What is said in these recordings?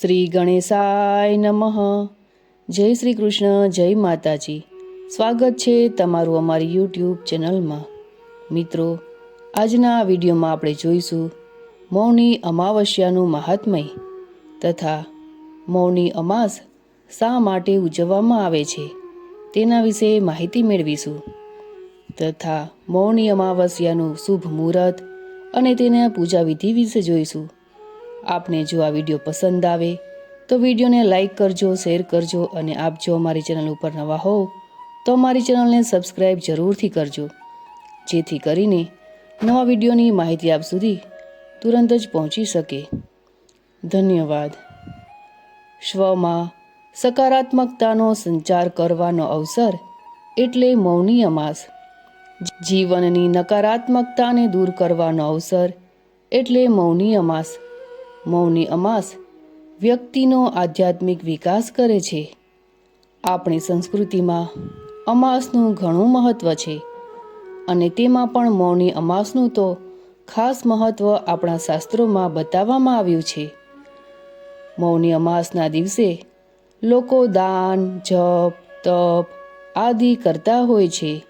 શ્રી ગણેશાય નમઃ. જય શ્રી કૃષ્ણ, જય માતાજી. સ્વાગત છે તમારું અમારી યુટ્યુબ ચેનલમાં. મિત્રો, આજના વિડીયોમાં આપણે જોઈશું મૌની અમાવસ્યાનું મહાત્મય તથા મૌની અમાસ શા માટે ઉજવવામાં આવે છે તેના વિશે માહિતી મેળવીશું. તથા મૌની અમાવસ્યાનું શુભ મુહૂર્ત અને તેના પૂજા વિધિ વિશે જોઈશું. આપને જો આ વીડિયો પસંદ આવે, તો વિડીયોને લાઇક કરજો, શેર કરજો અને આપ જો અમારી ચેનલ ઉપર નવા હોવ, તો અમારી ચેનલને સબસ્ક્રાઈબ જરૂરથી કરજો. જેથી કરીને નવા વિડીયોની માહિતી આપ સુધી તુરંત જ પહોંચી શકે. ધન્યવાદ. સ્વમાં સકારાત્મકતાનો સંચાર કરવાનો અવસર એટલે મૌની અમાસ જીવનની નકારાત્મકતાને દૂર કરવાનો અવસર એટલે મૌની અમાસ મૌની અમાસ વ્યક્તિનો આધ્યાત્મિક વિકાસ કરે છે. આપણી સંસ્કૃતિમાં અમાસનું ઘણું મહત્ત્વ છે અને તેમાં પણ મૌની અમાસનું તો ખાસ મહત્ત્વ આપણા શાસ્ત્રોમાં બતાવવામાં આવ્યું છે. મૌની અમાસના દિવસે લોકો દાન, જપ, તપ આદિ કરતા હોય છે.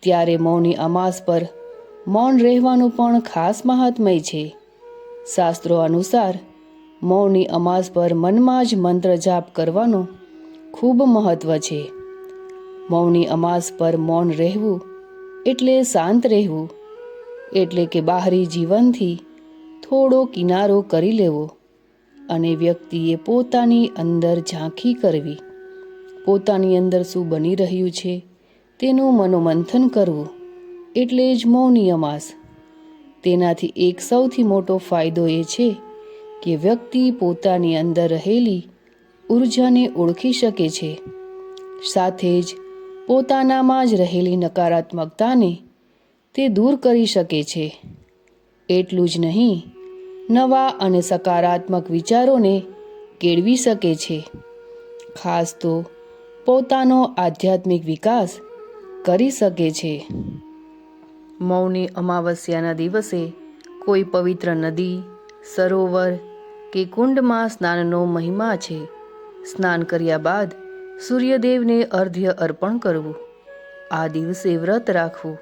ત્યારે મૌની અમાસ પર મૌન રહેવાનું પણ ખાસ મહાત્મય છે. શાસ્ત્રો અનુસાર, મૌની અમાસ પર મનમાં જ મંત્ર જાપ કરવાનું ખૂબ મહત્વ છે. મૌની અમાસ પર મૌન રહેવું એટલે શાંત રહેવું, એટલે કે બહારી જીવનથી થોડો કિનારો કરી લેવો અને વ્યક્તિએ પોતાની અંદર ઝાંખી કરવી. પોતાની અંદર શું બની રહ્યું છે તેનું મનોમંથન કરવું એટલે જ મૌની અમાસ. તેનાથી એક સૌથી મોટો ફાયદો એ છે કે વ્યક્તિ પોતાની અંદર રહેલી ઉર્જાને ઓળખી શકે છે. સાથે જ પોતાનામાં જ રહેલી નકારાત્મકતાને તે દૂર કરી શકે છે. એટલું જ નહીં, નવા અને સકારાત્મક વિચારોને કેળવી શકે છે. ખાસ તો પોતાનો આધ્યાત્મિક વિકાસ કરી શકે છે. મૌની અમાવસ્યાના દિવસે કોઈ પવિત્ર નદી, સરોવર કે કુંડમાં સ્નાનનો મહિમા છે, સ્નાન કર્યા બાદ સૂર્યદેવને અર્ધ્ય અર્પણ કરવું, આ દિવસે વ્રત રાખવું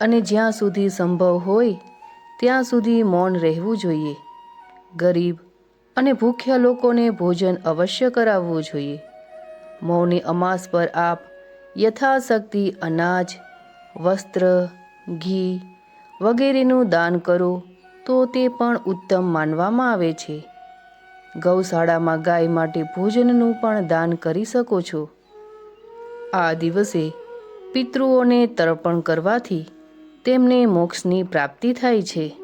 અને જ્યાં સુધી સંભવ હોય ત્યાં સુધી મૌન રહેવું જોઈએ. ગરીબ અને ભૂખ્યા લોકોને ભોજન અવશ્ય કરાવવું જોઈએ. મૌની અમાસ પર આપ યથાશક્તિ અનાજ, વસ્ત્ર ઘી વગેરેનું દાન કરો તો તે પણ ઉત્તમ માનવામાં આવે છે. ગૌશાળામાં ગાય માટે ભોજનનું પણ દાન કરી શકો છો. આ દિવસે પિતૃઓને તર્પણ કરવાથી તેમને મોક્ષની પ્રાપ્તિ થાય છે.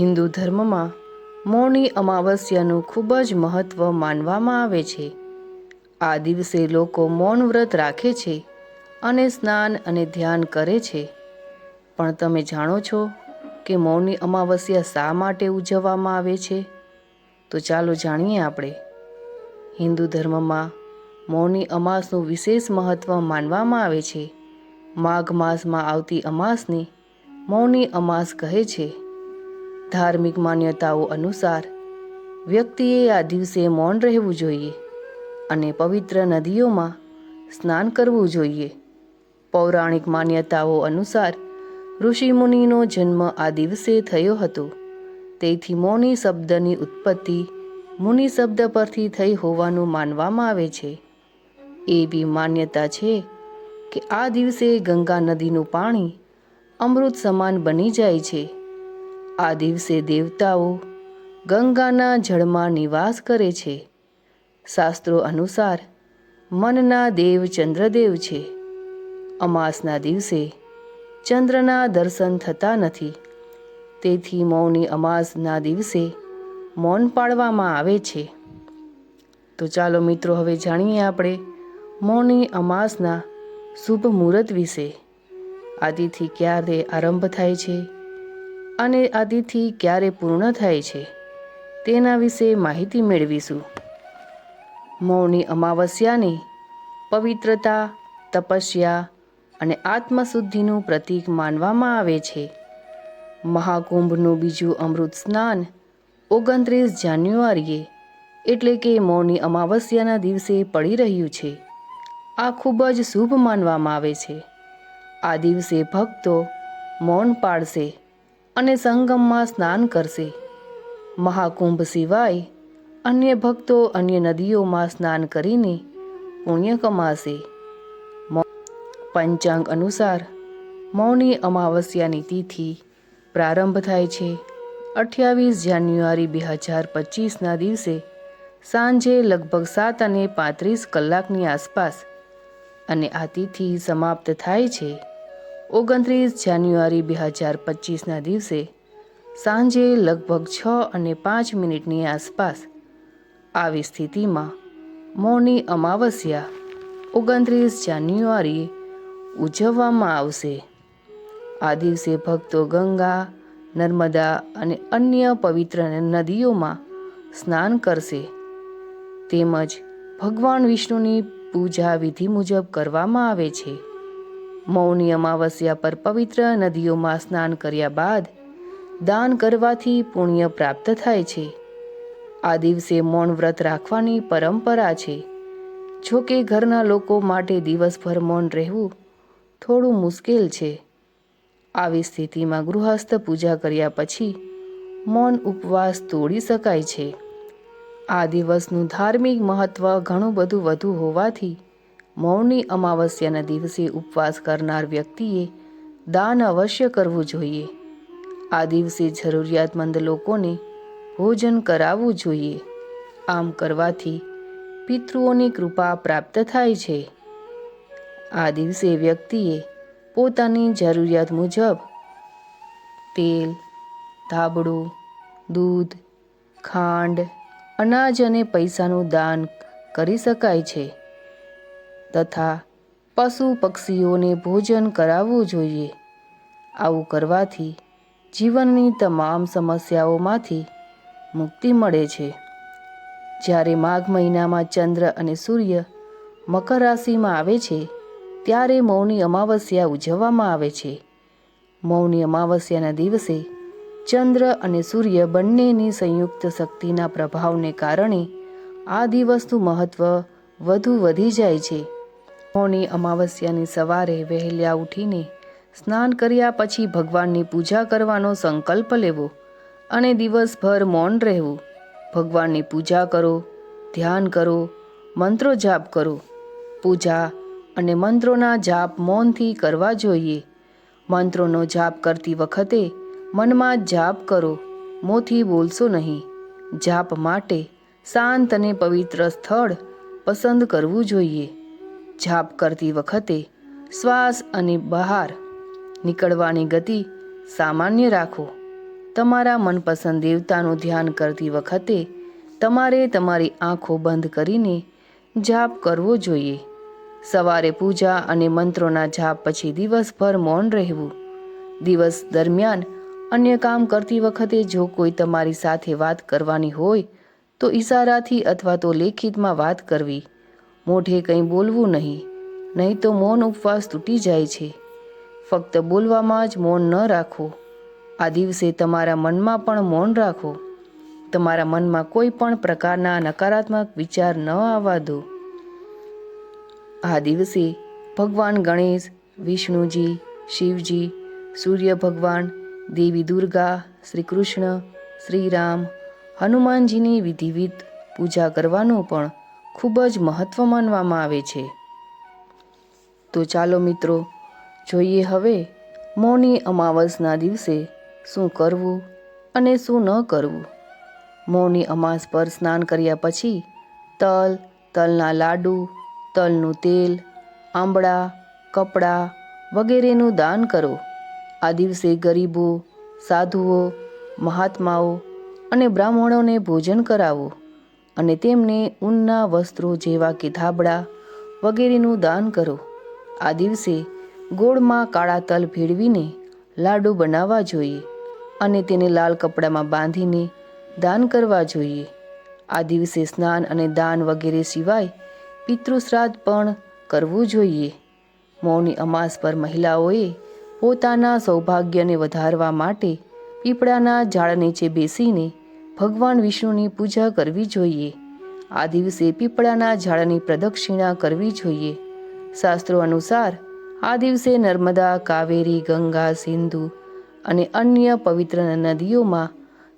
હિન્દુ ધર્મમાં મૌની અમાવસ્યાનું ખૂબ જ મહત્ત્વ માનવામાં આવે છે. આ દિવસે લોકો મૌન વ્રત રાખે છે અને સ્નાન અને ધ્યાન કરે છે. પણ તમે જાણો છો કે મૌની અમાવસ્યા શા માટે ઉજવવામાં આવે છે? તો ચાલો જાણીએ આપણે. હિન્દુ ધર્મમાં મૌની અમાસનું વિશેષ મહત્ત્વ માનવામાં આવે છે. માઘ માસમાં આવતી અમાસને મૌની અમાસ કહે છે. ધાર્મિક માન્યતાઓ અનુસાર વ્યક્તિએ આ દિવસે મૌન રહેવું જોઈએ અને પવિત્ર નદીઓમાં સ્નાન કરવું જોઈએ. પૌરાણિક માન્યતાઓ અનુસાર ઋષિમુનિનો જન્મ આ દિવસે થયો હતો. તેથી મૌની શબ્દની ઉત્પત્તિ મુનિ શબ્દ પરથી થઈ હોવાનું માનવામાં આવે છે. એવી માન્યતા છે કે આ દિવસે ગંગા નદીનું પાણી અમૃત સમાન બની જાય છે. આ દિવસે દેવતાઓ ગંગાના જળમાં નિવાસ કરે છે. શાસ્ત્રો અનુસાર મનના દેવ ચંદ્રદેવ છે. અમાસના દિવસે ચંદ્રના દર્શન થતા નથી. તેથી મૌની અમાસના દિવસે મૌન પાળવામાં આવે છે. તો ચાલો મિત્રો, હવે જાણીએ આપણે મૌની અમાસના શુભ મુહૂર્ત વિશે. આદિથી ક્યારે આરંભ થાય છે અને આદિથી ક્યારે પૂર્ણ થાય છે તેના વિશે માહિતી મેળવીશું. મૌની અમાવસ્યાની પવિત્રતા, તપસ્યા અને આત્મશુદ્ધિનું પ્રતીક માનવામાં આવે છે. મહાકુંભનું બીજું અમૃત સ્નાન ઓગણત્રીસ જાન્યુઆરીએ, એટલે કે મૌની અમાવસ્યાના દિવસે પડી રહ્યું છે. આ ખૂબ જ શુભ માનવામાં આવે છે. આ દિવસે ભક્તો મૌન પાળશે અને સંગમમાં સ્નાન કરશે. મહાકુંભ સિવાય અન્ય ભક્તો અન્ય નદીઓમાં સ્નાન કરીને પુણ્ય કમાશે. પંચાંગ અનુસાર મૌની અમાવસ્યાની તિથિ પ્રારંભ થાય છે. અઠ્યાવીસ જાન્યુઆરી બે હજાર પચીસના દિવસે સાંજે લગભગ સાત અને પાંત્રીસ કલાકની આસપાસ અને આ તિથિ સમાપ્ત થાય છે. ઓગણત્રીસ જાન્યુઆરી બે હજાર પચીસના દિવસે સાંજે લગભગ છ અને પાંચ મિનિટની આસપાસ આવી સ્થિતિમાં મૌની અમાવસ્યા ઓગણત્રીસ જાન્યુઆરીએ ઉજવવામાં આવશે. આ દિવસે ભક્તો ગંગા, નર્મદા અને અન્ય પવિત્ર નદીઓમાં સ્નાન કરશે. તેમજ ભગવાન વિષ્ણુની પૂજા વિધિ મુજબ કરવામાં આવે છે. મૌની અમાવસ્યા પર પવિત્ર નદીઓમાં સ્નાન કર્યા બાદ દાન કરવાથી પુણ્ય પ્રાપ્ત થાય છે. આ દિવસે મૌન વ્રત રાખવાની પરંપરા છે. જો કે ઘરના લોકો માટે દિવસભર મૌન રહેવું થોડું મુશ્કેલ છે. આવી સ્થિતિમાં ગૃહસ્થ પૂજા કર્યા પછી મૌન ઉપવાસ તોડી શકાય છે. આ દિવસનું ધાર્મિક મહત્વ ઘણું બધું વધુ હોવાથી મૌની અમાવસ્યાના દિવસે ઉપવાસ કરનાર વ્યક્તિએ દાન અવશ્ય કરવું જોઈએ. આ દિવસે જરૂરિયાતમંદ લોકોને ભોજન કરાવવું જોઈએ. આમ કરવાથી પિતૃઓની કૃપા પ્રાપ્ત થાય છે. આ દિવસે વ્યક્તિએ પોતાની જરૂરિયાત મુજબ તેલ, ધાબળું, દૂધ, ખાંડ, અનાજ અને પૈસાનું દાન કરી શકાય છે તથા પશુ પક્ષીઓને ભોજન કરાવવું જોઈએ. આવું કરવાથી જીવનની તમામ સમસ્યાઓમાંથી મુક્તિ મળે છે. જ્યારે માઘ મહિનામાં ચંદ્ર અને સૂર્ય મકર રાશિમાં આવે છે ત્યારે મૌની અમાવસ્યા ઉજવવામાં આવે છે. મૌની અમાવસ્યાના દિવસે ચંદ્ર અને સૂર્ય બંનેની સંયુક્ત શક્તિના પ્રભાવને કારણે આ દિવસનું મહત્વ વધુ વધી જાય છે. મૌની અમાવસ્યાની સવારે વહેલા ઉઠીને સ્નાન કર્યા પછી ભગવાનની પૂજા કરવાનો સંકલ્પ લેવો અને દિવસભર મૌન રહેવું. ભગવાનની પૂજા કરો, ધ્યાન કરો મંત્રો જાપ કરો. પૂજા અને મંત્રોના જાપ મૌનથી કરવા જોઈએ. મંત્રોનો જાપ કરતી વખતે મનમાં જાપ કરો, મોંથી બોલશો નહીં. જાપ માટે શાંત અને પવિત્ર સ્થળ પસંદ કરવું જોઈએ. જાપ કરતી વખતે શ્વાસ અને બહાર નીકળવાની ગતિ સામાન્ય રાખો. તમારા મનપસંદ દેવતાનું ધ્યાન કરતી વખતે તમારે તમારી આંખો બંધ કરીને જાપ કરવો જોઈએ. સવારે પૂજા અને મંત્રોના જાપ પછી દિવસભર મૌન રહેવું. દિવસ દરમિયાન અન્ય કામ કરતી વખતે જો કોઈ તમારી સાથે વાત કરવાની હોય, તો ઈશારાથી અથવા તો લેખિતમાં વાત કરવી. મોઢે કંઈ બોલવું નહીં નહીં તો મૌન ઉપવાસ તૂટી જાય છે. ફક્ત બોલવામાં જ મૌન ન રાખો. આ દિવસે તમારા મનમાં પણ મૌન રાખો. તમારા મનમાં કોઈ પણ પ્રકારના નકારાત્મક વિચાર ન આવવા દો. આ દિવસે ભગવાન ગણેશ, વિષ્ણુજી, શિવજી, સૂર્ય ભગવાન, દેવી દુર્ગા, શ્રી કૃષ્ણ શ્રીરામ હનુમાનજીની વિધિવિધ પૂજા કરવાનું પણ ખૂબ જ મહત્વ માનવામાં આવે છે. તો ચાલો મિત્રો, જોઈએ હવે મૌની અમાવસના દિવસે શું કરવું અને શું ન કરવું. મૌની અમાસ પર સ્નાન કર્યા પછી તલ, તલના લાડુ તલનું તેલ, આંબળા, કપડાં વગેરેનું દાન કરો. આ દિવસે ગરીબો, સાધુઓ, મહાત્માઓ અને બ્રાહ્મણોને ભોજન કરાવો અને તેમને ઊનના વસ્ત્રો જેવા કે ધાબળા વગેરેનું દાન કરો. આ દિવસે ગોળમાં કાળા તલ ભેળવીને લાડુ બનાવવા જોઈએ અને તેને લાલ કપડામાં બાંધીને દાન કરવા જોઈએ. આ દિવસે સ્નાન અને દાન વગેરે સિવાય પિતૃશ્રાદ્ધ પણ કરવું જોઈએ. મૌની અમાસ પર મહિલાઓએ પોતાના સૌભાગ્યને વધારવા માટે પીપળાના ઝાડ નીચે બેસીને ભગવાન વિષ્ણુની પૂજા કરવી જોઈએ. આ દિવસે પીપળાના ઝાડની પ્રદક્ષિણા કરવી જોઈએ. શાસ્ત્રો અનુસાર, આ દિવસે નર્મદા, કાવેરી, ગંગા, સિંધુ અને અન્ય પવિત્ર નદીઓમાં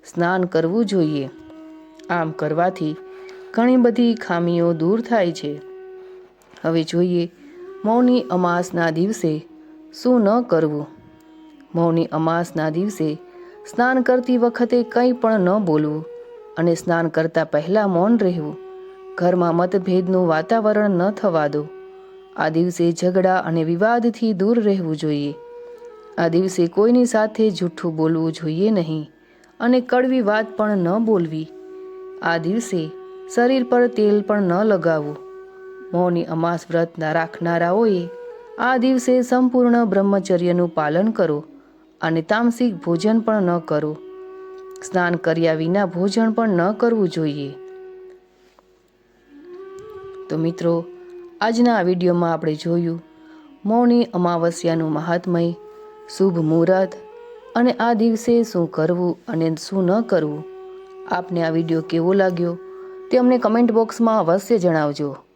સ્નાન કરવું જોઈએ. આમ કરવાથી ઘણી બધી ખામીઓ દૂર થાય છે. હવે જોઈએ મૌની અમાસના દિવસે શું ન કરવું. મૌની અમાસના દિવસે સ્નાન કરતી વખતે કંઈ પણ ન બોલવું અને સ્નાન કરતાં પહેલાં મૌન રહેવું. ઘરમાં મતભેદનું વાતાવરણ ન થવા દો. આ દિવસે ઝઘડા અને વિવાદથી દૂર રહેવું જોઈએ. આ દિવસે કોઈની સાથે જૂઠું બોલવું જોઈએ નહીં અને કડવી વાત પણ ન બોલવી. આ દિવસે શરીર પર તેલ પણ ન લગાવવું. મૌની અમાસ વ્રત રાખનારાઓએ આ દિવસે સંપૂર્ણ બ્રહ્મચર્યનું પાલન કરો અને તામસિક ભોજન પણ ન કરો. સ્નાન કર્યા વિના ભોજન પણ ન કરવું જોઈએ. તો મિત્રો, આજના આ વિડીયોમાં આપણે જોયું મૌની અમાવસ્યાનું મહાત્મય શુભ મુહૂર્ત અને આ દિવસે શું કરવું અને શું ન કરવું. આપને આ વીડિયો કેવો લાગ્યો? તે અમને કમેન્ટ બોક્સમાં અવશ્ય જણાવજો.